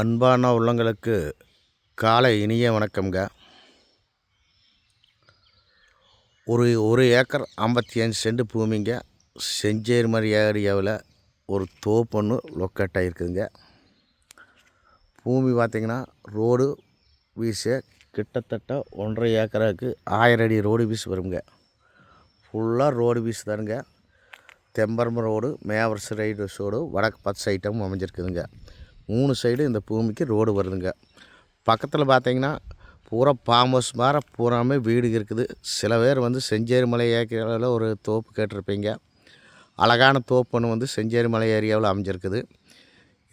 அன்பான உள்ளங்களுக்கு காலை இனிய வணக்கம்ங்க. ஒரு ஒரு ஏக்கர் ஐம்பத்தி அஞ்சு சென்ட் பூமிங்க. செஞ்சேரிமரி ஏரியாவில் ஒரு தோப்புன்னு லொக்கேட் ஆகிருக்குதுங்க. பூமி பார்த்திங்கன்னா ரோடு வீச கிட்டத்தட்ட ஒன்றரை ஏக்கராவுக்கு ஆயிரம் அடி ரோடு வீஸ் வருங்க. ஃபுல்லாக ரோடு வீஸ் தானுங்க. தெம்பரம் ரோடு மேவர்ஸ் ரைடு ரோடு வடக்கு பத்து சைட்டமும் அமைஞ்சிருக்குதுங்க. மூணு சைடு இந்த பூமிக்கு ரோடு வருதுங்க. பக்கத்தில் பார்த்தீங்கன்னா பூரா ஃபார்ம் ஹவுஸ் மாதிரி பூராமே வீடு இருக்குது. சில பேர் வந்து செஞ்சேரி மலை ஏரியாவில் ஒரு தோப்பு கேட்டிருப்பீங்க. அழகான தோப்புன்னு வந்து செஞ்சேரி மலை ஏரியாவில் அமைஞ்சிருக்குது.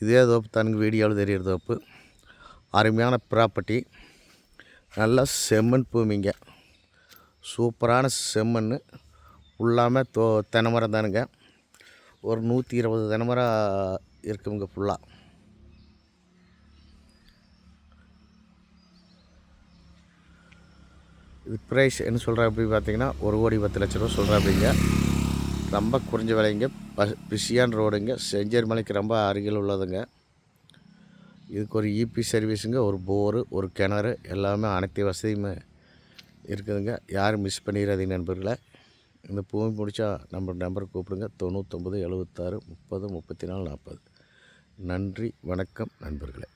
இதே தோப்பு தனக்கு வீடியோவில் தெரிகிற தோப்பு. அருமையான ப்ராப்பர்ட்டி நல்லா செம்மண் பூமிங்க. சூப்பரான செம்மண் ஃபுல்லாமே தோ தென்னை தானுங்க. ஒரு நூற்றி இருபது தென்னை இருக்குங்க ஃபுல்லாக இது ப்ரைஸ் என்ன சொல்கிறா அப்படி பார்த்தீங்கன்னா ஒரு கோடி பத்து லட்ச ரூபா சொல்கிறேன் அப்படிங்க ரொம்ப குறைஞ்ச விலைங்க. ப பிஸியான ரோடுங்க. செஞ்சேரி மலைக்கு ரொம்ப அருகில் உள்ளதுங்க. இதுக்கு ஒரு இபி சர்வீஸுங்க ஒரு போரு ஒரு கிணறு எல்லாமே அனைத்து வசதியுமே இருக்குதுங்க. யாரும் மிஸ் பண்ணிடாதீங்க நண்பர்களை. இந்த பூமி முடித்தா நம்ம நம்பர் கூப்பிடுங்க. தொண்ணூற்றொம்பது எழுபத்தாறு முப்பது முப்பத்தி நாலு நாற்பது. நன்றி வணக்கம் நண்பர்களே.